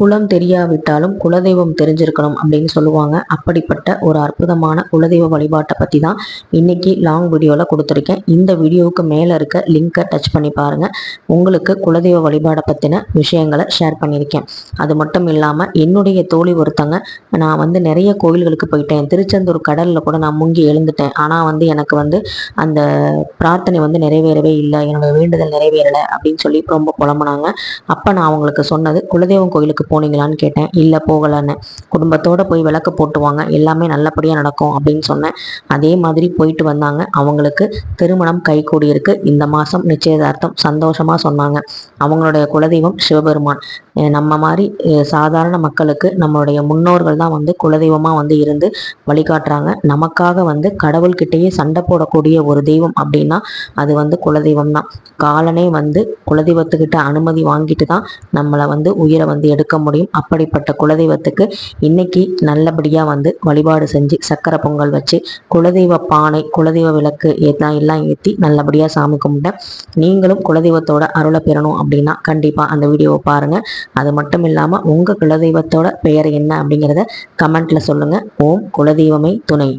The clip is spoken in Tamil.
குலம் தெரியாவிட்டாலும் குலதெய்வம் தெரிஞ்சிருக்கணும் அப்படின்னு சொல்லுவாங்க. அப்படிப்பட்ட ஒரு அற்புதமான குலதெய்வ வழிபாட்டை பற்றி தான் இன்னைக்கு லாங் வீடியோவில் கொடுத்துருக்கேன். இந்த வீடியோவுக்கு மேலே இருக்க லிங்கை டச் பண்ணி பாருங்கள் உங்களுக்கு குலதெய்வ வழிபாடை பற்றின விஷயங்களை ஷேர் பண்ணியிருக்கேன். அது மட்டும் இல்லாமல் என்னுடைய தோழி ஒருத்தங்க நான் வந்து நிறைய கோவில்களுக்கு போயிட்டேன். திருச்செந்தூர் கடலில் கூட நான் முங்கி எழுந்துட்டேன். ஆனால் வந்து எனக்கு வந்து அந்த பிரார்த்தனை வந்து நிறைவேறவே இல்லை. என்னோட வேண்டுதல் நிறைவேறலை அப்படின்னு சொல்லி ரொம்ப புலம்புனாங்க. அப்போ நான் அவங்களுக்கு சொன்னது குலதெய்வம் கோயிலுக்கு போனீங்களான்னு கேட்டேன். இல்லை போகலன்னு. குடும்பத்தோடு போய் விளக்கு போட்டுவாங்க. எல்லாமே நல்லபடியாக நடக்கும் அப்படின்னு சொன்னேன். அதே மாதிரி போயிட்டு வந்தாங்க. அவங்களுக்கு திருமணம் கைகூடி இருக்கு இந்த மாதம் நிச்சயதார்த்தம் சந்தோஷமாக சொன்னாங்க. அவங்களுடைய குலதெய்வம் சிவபெருமான். நம்ம மாதிரி சாதாரண மக்களுக்கு நம்மளுடைய முன்னோர்கள் தான் வந்து குலதெய்வமாக வந்து இருந்து வழிகாட்டுறாங்க. நமக்காக வந்து கடவுள்கிட்டேயே சண்டை போடக்கூடிய ஒரு தெய்வம் அப்படின்னா அது வந்து குலதெய்வம் தான். காலனே வந்து குலதெய்வத்துக்கிட்ட அனுமதி வாங்கிட்டு தான் நம்மளை வந்து உயிரை வந்து எடுக்க முடியும். அப்படிப்பட்ட குலதெய்வத்துக்கு இன்னைக்கு நல்லபடியாக வந்து வழிபாடு செஞ்சு சக்கரை பொங்கல் வச்சு குலதெய்வ பானை குலதெய்வ விளக்கு எல்லாம் எல்லாம் ஏற்றி நல்லபடியாக சாமி கும்பிட்டேன் நீங்களும் குலதெய்வத்தோட அருளை பெறணும் அப்படின்னா கண்டிப்பாக அந்த வீடியோவை பாருங்கள் அது மட்டும் இல்லாமல் உங்கள் குலதெய்வத்தோட பெயர் என்ன அப்படிங்கிறத கமெண்ட்டில் சொல்லுங்கள் ஓம் குலதெய்வமே துணை.